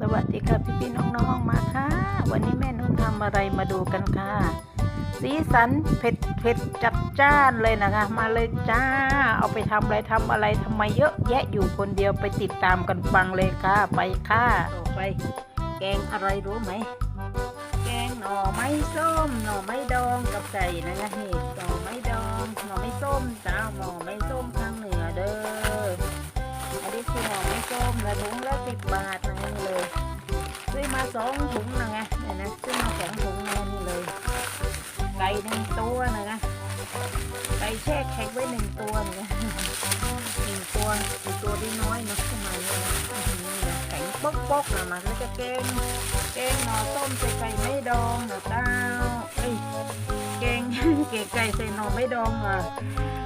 สวัสดีค่ะพี่พี่ๆน้องมาค่ะ วันนี้แม่นุ่มทำอะไรมาดูกันค่ะ สีสันเผ็ดเผ็ดจัดจ้านเลยนะคะ มาเลยจ้า เอาไปทำอะไรทำอะไรทำไมเยอะแยะอยู่คนเดียวไปติดตามกันฟังเลยค่ะไปค่ะต่อไป แกงอะไรรู้ไหมแกงหน่อไม้ส้มหน่อไม้ดองกับไก่นะคะนี่หน่อไม้ดองหน่อไม้ส้มจ้าหน่อไม้ส้มทางเหนือเด้ออันนี้คือหน่อไม้ส้มละถุงละสิบบาท ซื้อมาสองถุงนะไงเนี่ยนะซื้อมาสองถุงนะนี่เลย ไก่หนึ่งตัวนะนะไก่แช่แข็งไว้หนึ่งตัวนะหนึ่งตัวอีกตัวที่น้อยนะขึ้นมาเนี่ยนะแข็งป๊อกๆนะมันก็จะแกงแกงหน่อต้มใส่ไก่ไม่ดองนะเต้าเอ้ยแกงเก๋ไก่ใส่หน่อไม่ดองอะ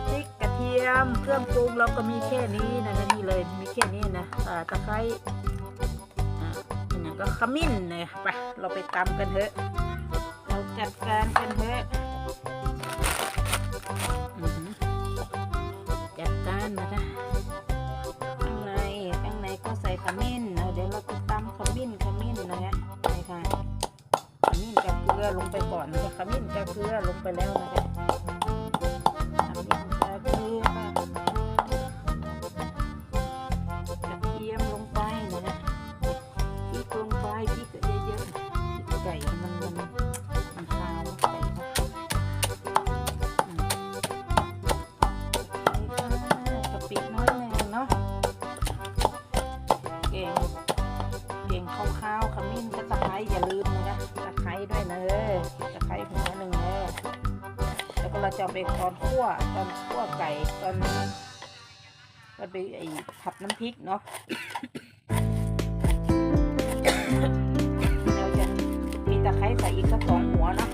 พริกกระเทียมเครื่องปรุงเราก็มีแค่นี้นะนี่เลยมีแค่นี้นะอ่าตะไคร้ ก็ขมิ้นเนี่ยไปเราไปตำกันเถอะ เราจัดการกันเถอะจัดการนะคะข้างในข้างในก็ใส่ขมิ้นเดี๋ยวเราไปตำขมิ้นขมิ้นนะคะไปค่ะขมิ้นกับเกลือลงไปก่อนนะคะขมิ้นกับเกลือลงไปแล้วนะคะ จะเอาไปตอนคั่วตอนคั่วไก่ตอนตอนไปไอ้ผัดน้ำพริกเนาะเราจะมีตะไคร้ใส่อีกสักสองหัวเนาะ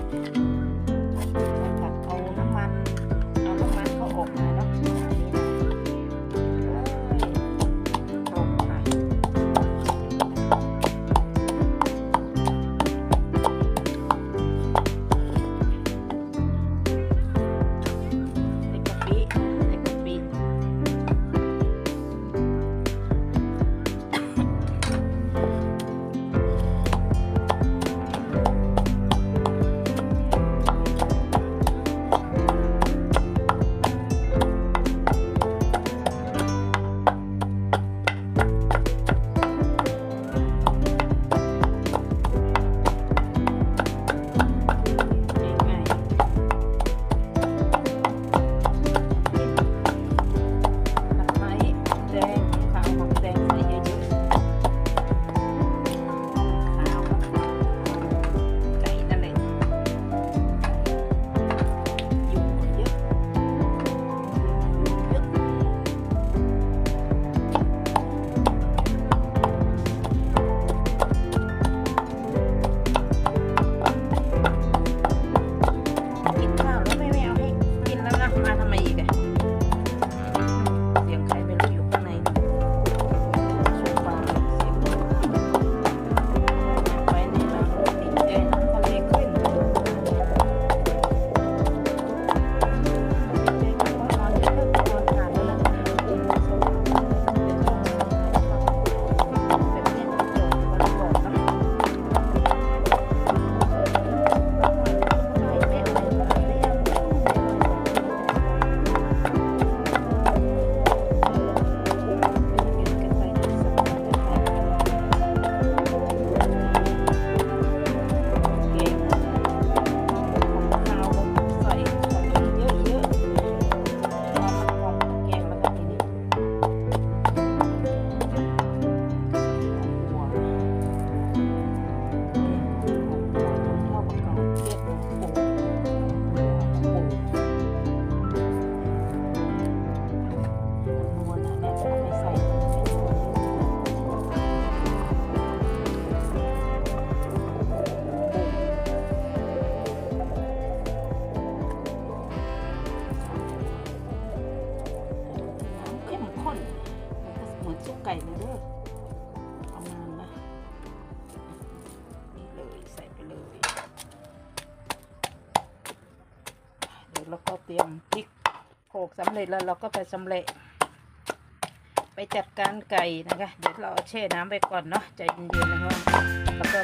ร็จแล้วเราก็ไปชำเร็จไปจัดการไก่นะคะ เดี๋ยวเราเอาแช่น้ำไปก่อนเนาะใจเย็นๆนะคะแล้วก็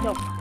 No.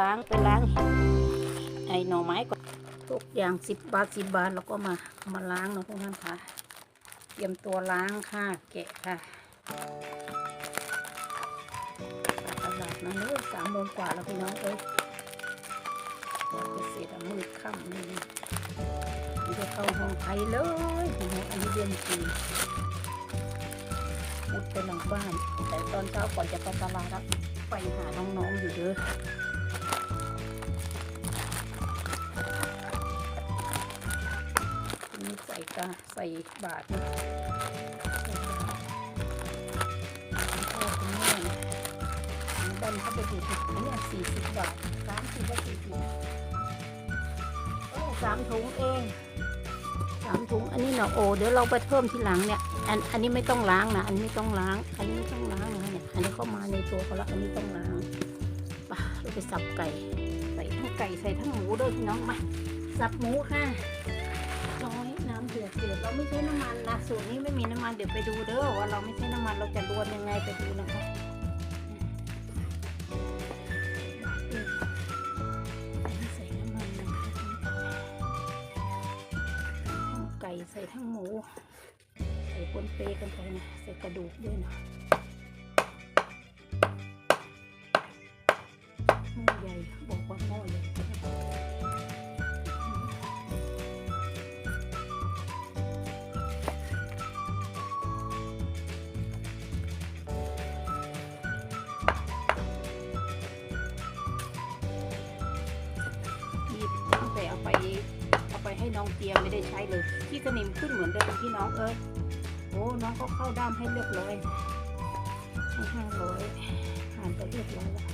ล้างไปล้างไอหน่อไม้ก่อนทุกอย่างสิบบาทสิบบาทแล้วก็มามาล้างนะพวกนั้นค่ะ เตรียมตัวล้างค่ะแกะค่ะตลาดนะเริ่มสามโมงกว่าแล้วพี่น้องเอ้ยเสร็จแล้วมืดค่ำนี่ไม่เข้าห้องไทยเลยพี่น้องอันนี้เดือนสี่มุดไปหลังบ้าน แต่ตอนเช้าก่อนจะไปตลาดไปหาน้องๆอยู่เด้อ จะใส่บาทดันเข้าไปดูถุเนี่ยสี่สิบบาทสามสิบว่าสี่สิบโอ้สามถุงเองสามถุงอันนี้เนาะโอ้เดี๋ยวเราไปเพิ่มทีหลังเนี่ย อันอันนี้ไม่ต้องล้างนะอันนี้ต้องล้าง อันนี้ต้องล้างนะเนี่ยอันนี้เข้ามาในตัวเขาละอันนี้ต้องล้างไปเราไปสับไก่ใส่ทั้งไก่ใส่ทั้งหมูด้วยพี่น้องมาสับหมูค่ะ ไม่ใช้น้ำมันนะสูตรนี้ไม่มีน้ำมันเดี๋ยวไปดูเด้อว่าเราไม่ใช้น้ำมันเราจะรวนยังไงไปดูนะคะไก่ใส่ทั้งหมู ใส่ปนเปกันไปนะใส่กระดูกด้วยนะหม้อใหญ่บอกว่าหม้อใหญ่ อาไปให้น้องเตียไม่ได้ใช้เลยที่สนิมขึ้นเหมือนเดิมพี่น้องเอ้ยโอ้น้องก็เข้าด้ามให้เรียบร้อยให้ห้าร้อยผ่านไปเรียบร้อยแล้ว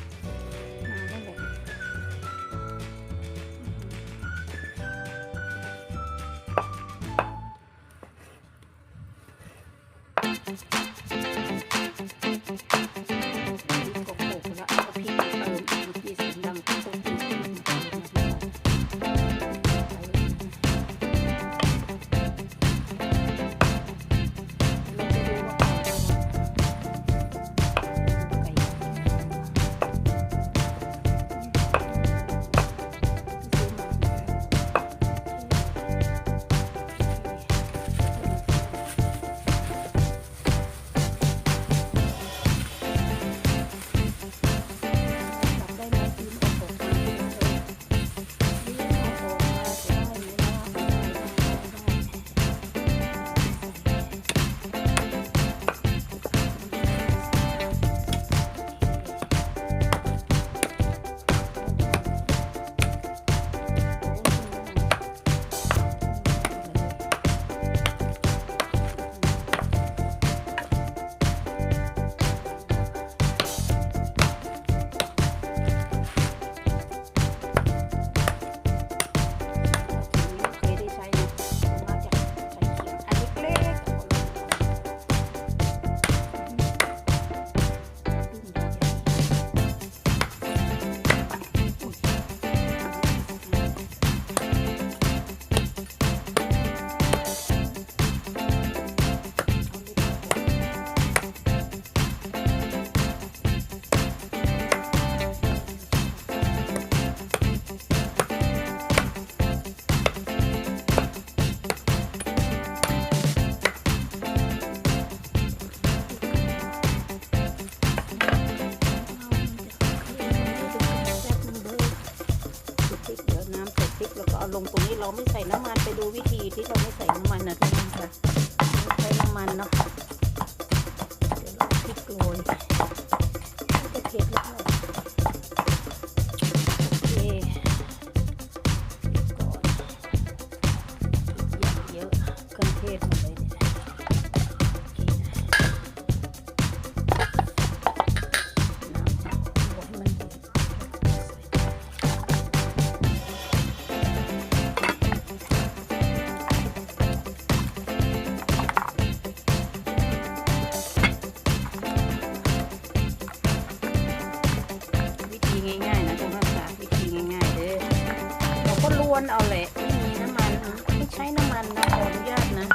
เราก็ล้วนเอาแหละไม่มีน้ำมันไม่ใช้น้ำมันนะขออนุญาตนะ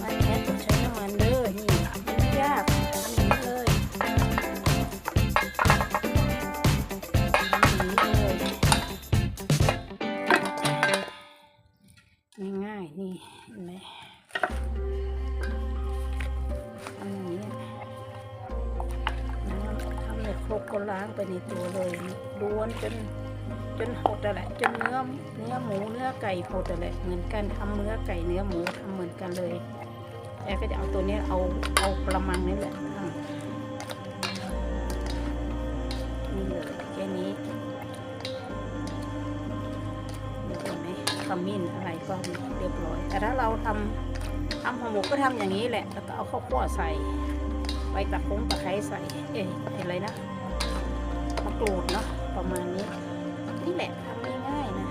มาแคสต้องใช้น้ำมันเด้อนี่ไม่ยากทำง่างนี้เลยทำอย่างนี้เลยง่ายๆนี่เห็นไหมทำอย่างนี้น้ำทำเล็ดโครกก็ล้างไปในตัวเลยล้วนจน จนหดแต่นแหละจนเนื้อเนื้อหมูเนื้อไก่หดแต่นแหละเหมือนกันทำเนื้อไก่เนื้อหมูทำเหมือนกันเลยแอร์ก็จะเอาตัวนี้เอาเอากระมังนี่แหละนี่เลยแค่นี้นี่เห็นไหมขมิ้นอะไรก็เรียบร้อย แต่ถ้าเราทำทำห่อหมกก็ทำอย่างนี้แหละ แล้วก็เอาข้าวคั่วใส่ใบตะคงตะไคร้ใส่ เอ๊ะอะไรนะมะกรูดเนาะประมาณนี้ นี่แหละทำง่ายๆนะ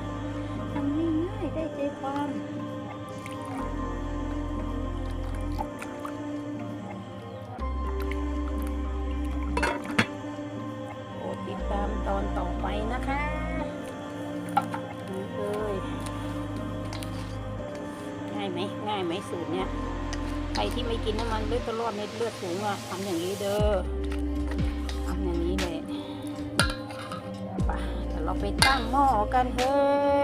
ทำง่ายๆได้ใจความโปรดติดตามตอนต่อไปนะคะนี่เลยง่ายไหมง่ายไหมสูตรเนี้ยใครที่ไม่กินน้ำมันเลือดตลอดในเลือดสูงอะทำอย่างนี้เด้อ ไปตั้งหม้อกันเถอะ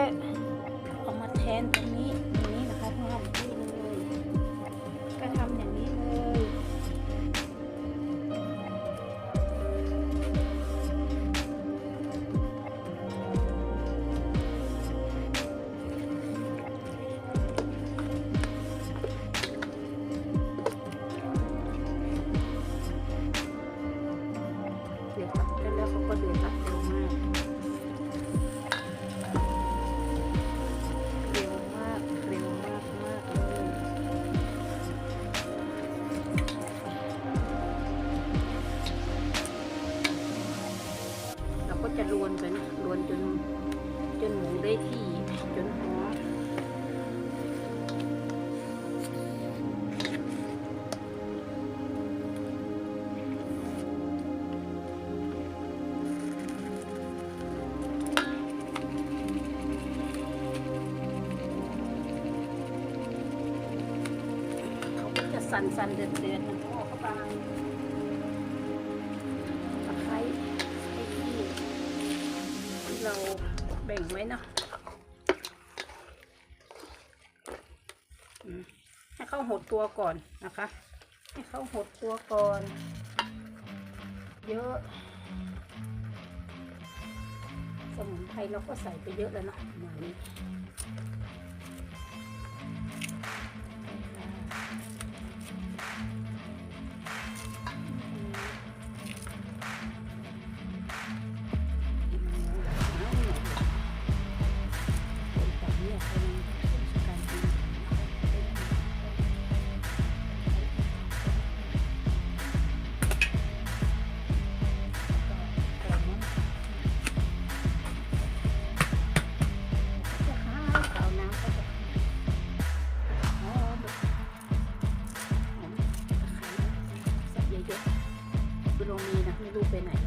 สันสันเดือดเดือดมันก็ออกกำลังตะไคร้ไอ้ที่ที่เราแบ่งไว้เนาะให้เข้าหดตัวก่อนนะคะ ให้เข้าหดตัวก่อน เยอะ สมุนไพรเราก็ใส่ไปเยอะแล้วเนาะประมาณนี้ มีนะไม่รู้ไปไหน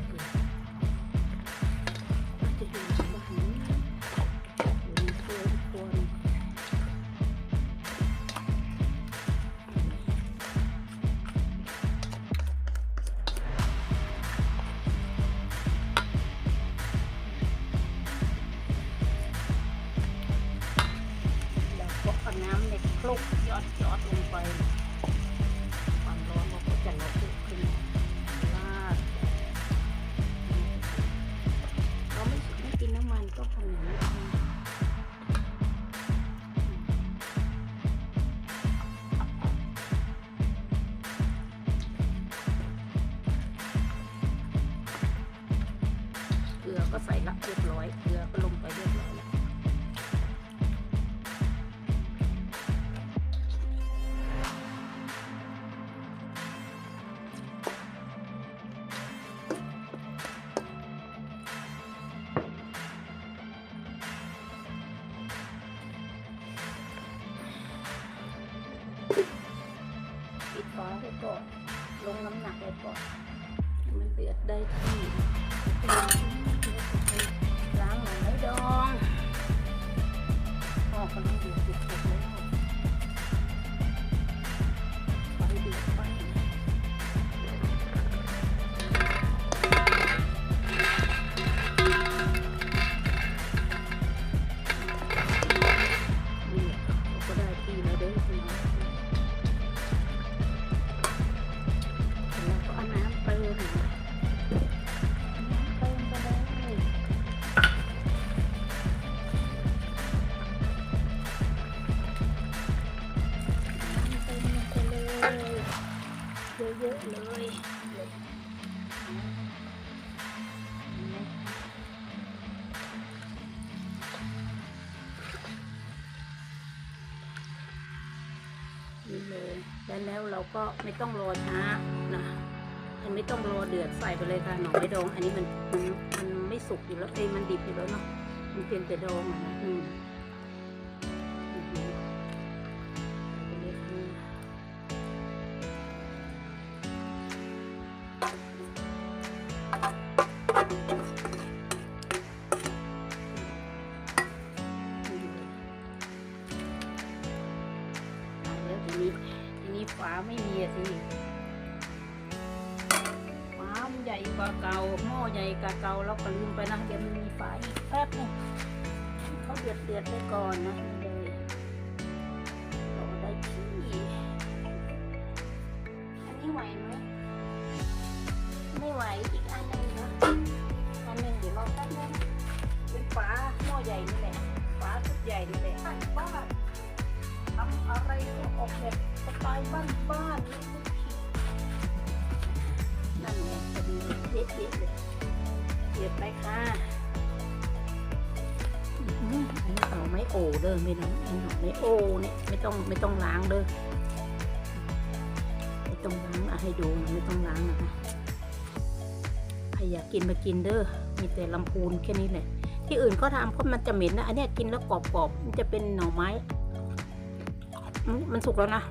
ลือก็ใส่ละเรียบร้อยเกลือก็ลง แล้วแล้วเราก็ไม่ต้องรอช้านะมันไม่ต้องรอเดือดใส่ไปเลยค่ะหน่อไม้ดอง อันนี้มันมันมันไม่สุกอยู่แล้วเอ้ยมันดิบอยู่แล้วเนาะมันเพียงแต่ดองอะนะอืมอือหือใส่ไปเลยค่ะอืมนี้ทีนี้ ฝาไม่มีสิฝามันใหญ่กว่าเก่าหม้อใหญ่กว่าเก่าเราก็ลืมไปนะเดี๋ยวมันมีฝาอีกแป๊บนึงเขาเดือดเดือดไปก่อนนะ เด้อไม่ต้องล้างอะให้ดูนะไม่ต้องล้างนะคะใครอยากกินมากินเด้อมีแต่ลำพูนแค่นี้แหละ ที่อื่นก็ทำเพราะมันจะเหม็นนะอันนี้กินแล้วกรอบๆมันจะเป็นหน่อไม้ มันสุกแล้วนะ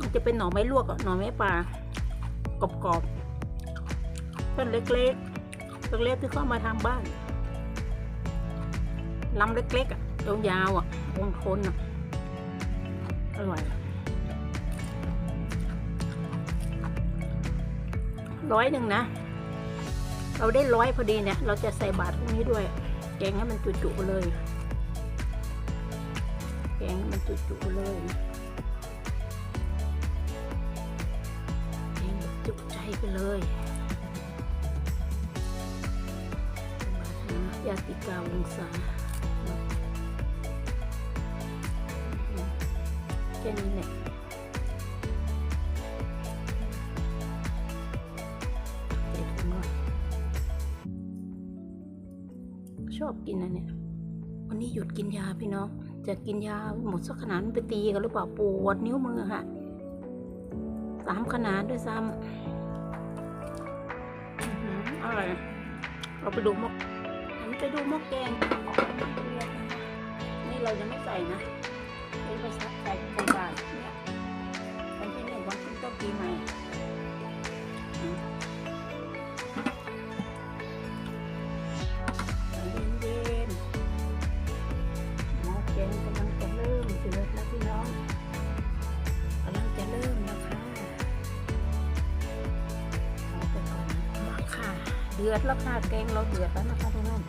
มันจะเป็นหน่อไม้ลวกหน่อไม้ปลากรอบๆต้นเล็กๆเล็กๆที่เข้ามาทำบ้านลำเล็กๆอะยาวๆอะวงทนอะ ร่อย ร้อยหนึ่งนะ เราได้ร้อยพอดีเนี่ย เราจะใส่บาทพวกนี้ด้วย แกงให้มันจุๆเลย แกงให้มันจุๆเลยแกงแบบจุใจไปเลยยาติกาวงศา ค่นี้เนี่ยชอบกินนะเนี่ย วันนี้หยุดกินยาพี่น้อง จะกินยาหมดสักขนาดไปตีกันหรือเปล่าปวดนิ้วมือค่ะสามขนาดด้วยซ้ำอร่อยเราไปดูหมกอันนี้ไปดูหมกแกงนี่เรายังไม่ใส่นะ ไปซักใส่ใส่บารเนี่ยวันที่หนึ่งวันขึ้นต้นปีใหม่อืมเย็นหม้อแกงกำลังจะเริ่มเดือดแล้วพี่น้องกำลังจะเริ่มแล้วค่ะเอาไปก่อนมาค่ะเดือดแล้วค่ะแกงเราเดือดแล้วนะคะทุกท่าน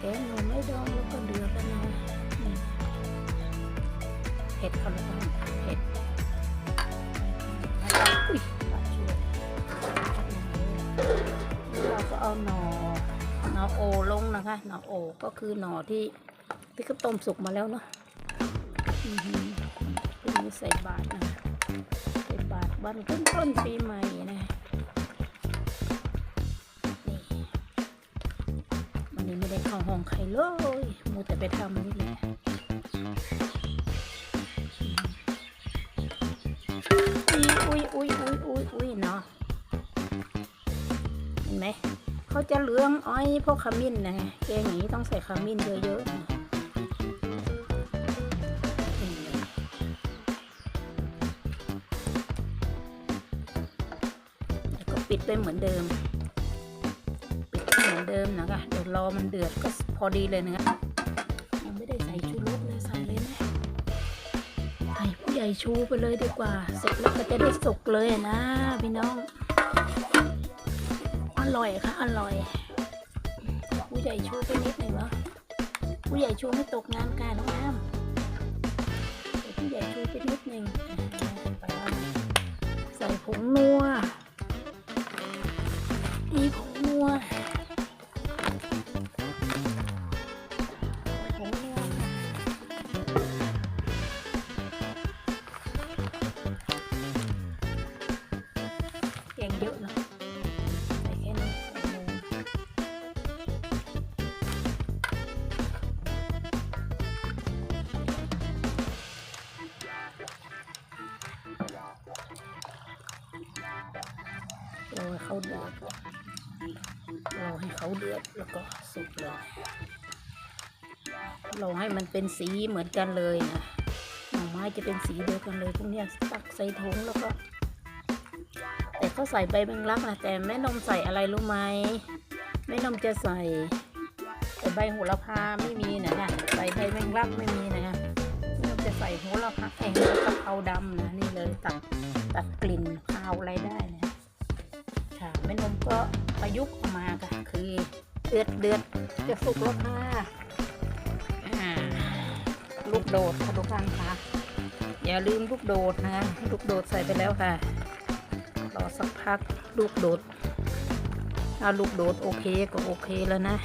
แกงหนูไม่ดองแล้วก็เดือดแล้วนะ เผ็ดค่ะทุกท่านเผ็ดอุ้ยปลาช่วยเราก็เอาหน่อหน่อโอลงนะคะหน่อโอก็คือหน่อที่ที่เขาต้มสุกมาแล้วเนาะอือหือทีนี้ใส่บาตรนะใส่บาตรวันขึ้นต้นปีใหม่นะนี่วันนี้ไม่ได้เข้าห้องใครเลยมูแต่ไปทำนี่แหละ อุ้ยอุ้ยอุ้ยอุ้ยอุ้ยเนาะเห็นไหมเขาจะเหลืองอ้อยพวกขมิ้นนะแกงอย่างนี้ต้องใส่ขมิ้นเยอะๆนะก็ปิดไปเหมือนเดิม ปิดไปเหมือนเดิมนะคะเดี๋ยวรอมันเดือดก็พอดีเลยนะยัง ใหญ่ชูไปเลยดีกว่า เสร็จแล้วมันจะได้สุกเลยนะพี่น้อง อร่อยค่ะอร่อย ผู้ใหญ่ชูไปนิดหนึ่งเนาะผู้ใหญ่ชูไม่ตกงานการน้องน้ำผู้ใหญ่ชูไปนิดหนึ่งใส่ผงนัว เขาเดือดแล้วก็สุกเลยรอให้มันเป็นสีเหมือนกันเลยนะหน่อไม้จะเป็นสีเดียวกันเลยพวกเนี้ยตักใส่ถุงแล้วก็ แต่เขาใส่ใบแมงลักนะแต่แม่นมใส่อะไรรู้ไหมแม่นมจะใส่ แต่ใบโหระพาไม่มีนะนะใส่ใบแมงลักไม่มีนะแม่นมจะใส่โหระพาแองกะเพราดำนะนี่เลยตัดตัดกลิ่นคาวอะไรได้นะค่ะแม่นมก็ประยุกต์ออกมาค่ะ คือเดือดเดือดจะสุกแล้วค่ะอ่าลูกโดดค่ะทุกท่านค่ะ อย่าลืมลูกโดดนะลูกโดดใส่ไปแล้วค่ะ รอสักพักลูกโดดถ้าลูกโดดโอเคก็โอเคแล้วนะ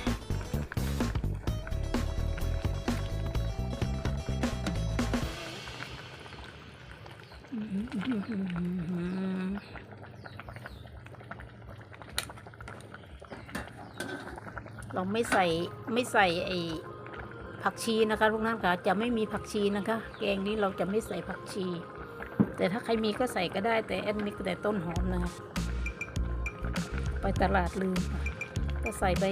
ไม่ใส่ไม่ใส่ไอ้ผักชีนะคะทุกท่านค่ะจะไม่มีผักชีนะคะ แกงนี้เราจะไม่ใส่ผักชี แต่ถ้าใครมีก็ใส่ก็ได้แต่แอดมิกแต่ต้นหอมนะคะไปตลาดลืมก็ใส่ใบ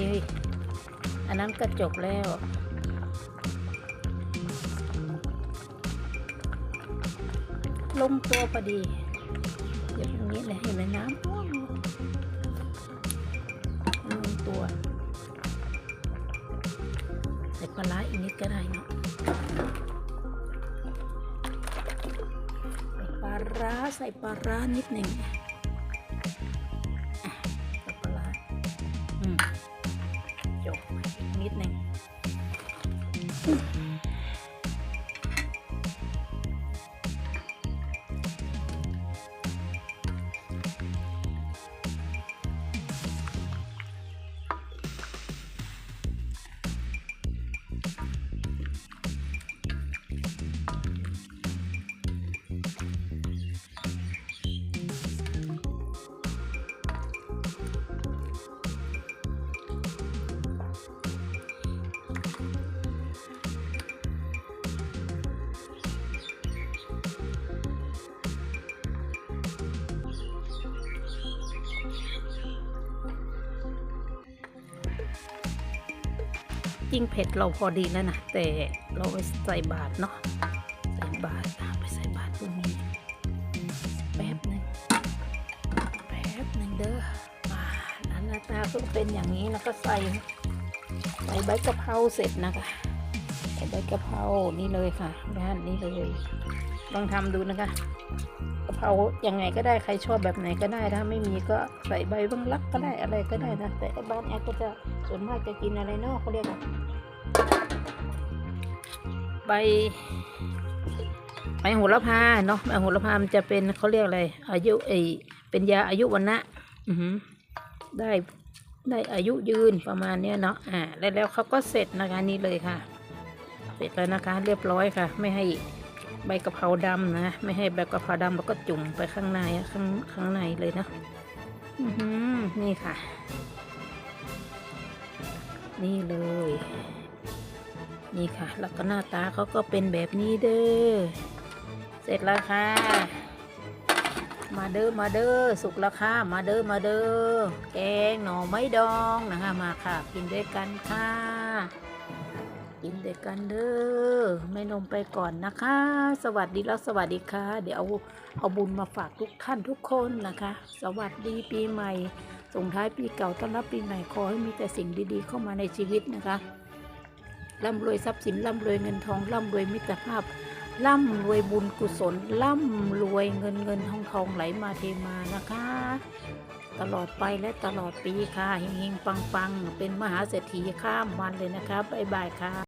อันนั้นก็จบแล้วลงตัวพอดีเดี๋ยวตรงนี้เลยเห็นไหมน้ำ ก็ได้เนาะปลาร้าใส่ปลาร้านิดหนึ่ง จริงเผ็ดเราพอดีแล้วนะ แต่เราไปใส่บาทเนาะ ใส่บาทไปใส่บาทตรงนี้แป๊บหนึ่งแป๊บหนึ่งเด้อมาหน้าตาก็เป็นอย่างนี้แล้วก็ใส่ใส่ใบกะเพราเสร็จนะคะใส่ใบกะเพรานี่เลยค่ะด้านนี้เลยลองทำดูนะคะ เพรายังไงก็ได้ใครชอบแบบไหนก็ได้ถ้าไม่มีก็ใส่ใบบังลักก็ได้อะไรก็ได้นะแต่บ้านแอดก็จะส่วนมากจะกินอะไรนาะเขาเรียกว่าใบใบโหระพาเนาะใบโหระพามันจะเป็นเขาเรียกอะไรอายุไอเป็นยาอายุวันนะอือหือได้ได้อายุยืนประมาณเนี้ยเนาะอ่าแล้วแล้วเขาก็เสร็จนะคะนี่เลยค่ะ เสร็จแล้วนะคะ เรียบร้อยค่ะ ไม่ให้ ใบกะเพราดำนะ ไม่ให้ใบกะเพราดำแล้วก็จุ่มไปข้างในข้างข้างในเลยนะอือหือนี่ค่ะ นี่เลย นี่ค่ะ แล้วก็หน้าตาเขาก็เป็นแบบนี้เด้อเสร็จแล้วค่ะ มาเด้อมาเด้อสุกแล้วค่ะมาเด้อมาเด้อแกงหน่อไม้ดองนะคะมาค่ะ กินด้วยกันค่ะ กินด้วยกันเด้อแม่นมไปก่อนนะคะ สวัสดีแล้วสวัสดีค่ะ เดี๋ยวเอาเอาบุญมาฝากทุกท่านทุกคนนะคะ สวัสดีปีใหม่ ส่งท้ายปีเก่าต้อนรับปีใหม่ขอให้มีแต่สิ่งดีๆ เข้ามาในชีวิตนะคะร่ำรวยทรัพย์สินร่ำรวยเงินทองร่ำรวยมิตรภาพร่ำรวยบุญกุศลร่ำรวยเงินเงินทองทองไหลมาเทมานะคะ ตลอดไปและตลอดปีค่ะเฮงๆปังๆ เป็นมหาเศรษฐีข้ามวันเลยนะคะบ๊ายบายค่ะ